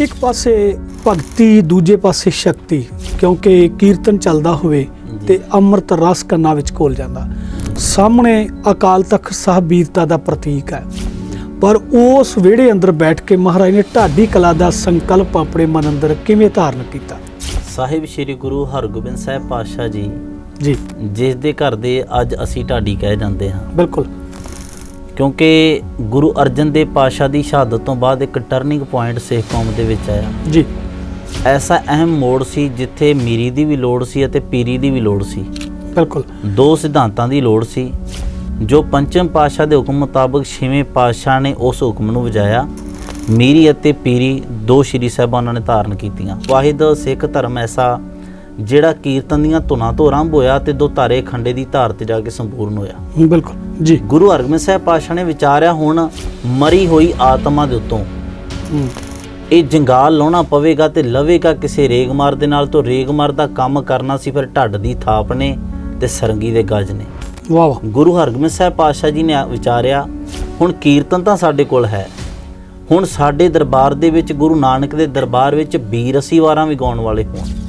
ਇੱਕ ਪਾਸੇ ਭਗਤੀ ਦੂਜੇ ਪਾਸੇ ਸ਼ਕਤੀ ਕਿਉਂਕਿ ਕੀਰਤਨ ਚੱਲਦਾ ਹੋਵੇ ਤੇ ਅੰਮ੍ਰਿਤ ਰਸ ਕੰਨਾਂ ਵਿੱਚ ਘੋਲ ਜਾਂਦਾ। ਸਾਹਮਣੇ ਅਕਾਲ ਤਖਤ ਸਾਹਿਬ ਵੀਰਤਾ ਦਾ ਪ੍ਰਤੀਕ ਹੈ। ਪਰ ਉਸ ਵਿਹੜੇ ਅੰਦਰ ਬੈਠ ਕੇ ਮਹਾਰਾਜ ਨੇ ਢਾਡੀ ਕਲਾ ਦਾ ਸੰਕਲਪ ਆਪਣੇ ਮਨ ਅੰਦਰ ਕਿਵੇਂ ਧਾਰਨ ਕੀਤਾ? ਸਾਹਿਬ ਸ੍ਰੀ ਗੁਰੂ ਹਰਗੋਬਿੰਦ ਸਾਹਿਬ ਪਾਤਸ਼ਾਹ ਜੀ ਜੀ। ਜਿਸ ਦੇ ਘਰ ਦੇ ਅੱਜ ਅਸੀਂ ਢਾਡੀ ਕਹਿ ਜਾਂਦੇ ਹਾਂ। ਬਿਲਕੁਲ। ਕਿਉਂਕਿ ਗੁਰੂ ਅਰਜਨ ਦੇਵ ਪਾਤਸ਼ਾਹ ਦੀ ਸ਼ਹਾਦਤ ਤੋਂ ਬਾਅਦ ਇੱਕ ਟਰਨਿੰਗ ਪੁਆਇੰਟ ਸਿੱਖ ਕੌਮ ਦੇ ਵਿੱਚ ਆਇਆ। ਜੀ। ਐਸਾ ਅਹਿਮ ਮੋੜ ਸੀ ਜਿੱਥੇ ਮੀਰੀ ਦੀ ਵੀ ਲੋੜ ਸੀ ਅਤੇ ਪੀਰੀ ਦੀ ਵੀ ਲੋੜ ਸੀ। ਬਿਲਕੁਲ। ਦੋ ਸਿਧਾਂਤਾਂ ਦੀ ਲੋੜ ਸੀ ਜੋ ਪੰਚਮ ਪਾਤਸ਼ਾਹ ਦੇ ਹੁਕਮ ਮੁਤਾਬਕ ਛੇਵੇਂ ਪਾਤਸ਼ਾਹ ਨੇ ਉਸ ਹੁਕਮ ਨੂੰ ਵਜਾਇਆ। ਮੀਰੀ ਅਤੇ ਪੀਰੀ ਦੋ ਸ਼੍ਰੀ ਸਾਹਿਬਾਂ ਉਹਨਾਂ ਨੇ ਧਾਰਨ ਕੀਤੀਆਂ। ਵਾਹਿਦ ਸਿੱਖ ਧਰਮ ਐਸਾ ਜਿਹੜਾ ਕੀਰਤਨ ਦੀਆਂ ਧੁਨਾਂ ਤੋਂ ਆਰੰਭ ਹੋਇਆ ਤੇ ਦੋ ਤਾਰੇ ਖੰਡੇ ਦੀ ਧਾਰ ਤੇ ਜਾ ਕੇ ਸੰਪੂਰਨ ਹੋਇਆ। ਬਿਲਕੁਲ ਜੀ। ਗੁਰੂ ਹਰਗੋਬਿੰਦ ਸਾਹਿਬ ਪਾਤਸ਼ਾਹ ਨੇ ਵਿਚਾਰਿਆ ਹੁਣ ਮਰੀ ਹੋਈ ਆਤਮਾ ਦੇ ਉੱਤੋਂ ਇਹ ਜੰਗਾਲ ਲਾਉਣਾ ਪਵੇਗਾ ਤੇ ਲਵੇਗਾ ਕਿਸੇ ਰੇਗਮਾਰ ਦੇ ਨਾਲ ਤੋਂ। ਰੇਗਮਾਰ ਦਾ ਕੰਮ ਕਰਨਾ ਸੀ ਫਿਰ ਢੱਡ ਦੀ ਥਾਪ ਨੇ ਤੇ ਸਰੰਗੀ ਦੇ ਗੱਜ ਨੇ। ਵਾਹ ਵਾਹ। ਗੁਰੂ ਹਰਗੋਬਿੰਦ ਸਾਹਿਬ ਪਾਤਸ਼ਾਹ ਜੀ ਨੇ ਵਿਚਾਰਿਆ ਹੁਣ ਕੀਰਤਨ ਤਾਂ ਸਾਡੇ ਕੋਲ ਹੈ। ਹੁਣ ਸਾਡੇ ਦਰਬਾਰ ਦੇ ਵਿੱਚ ਗੁਰੂ ਨਾਨਕ ਦੇ ਦਰਬਾਰ ਵਿੱਚ 82 ਵਾਰਾਂ ਵੀ ਗਾਉਣ ਵਾਲੇ ਹੋਣ।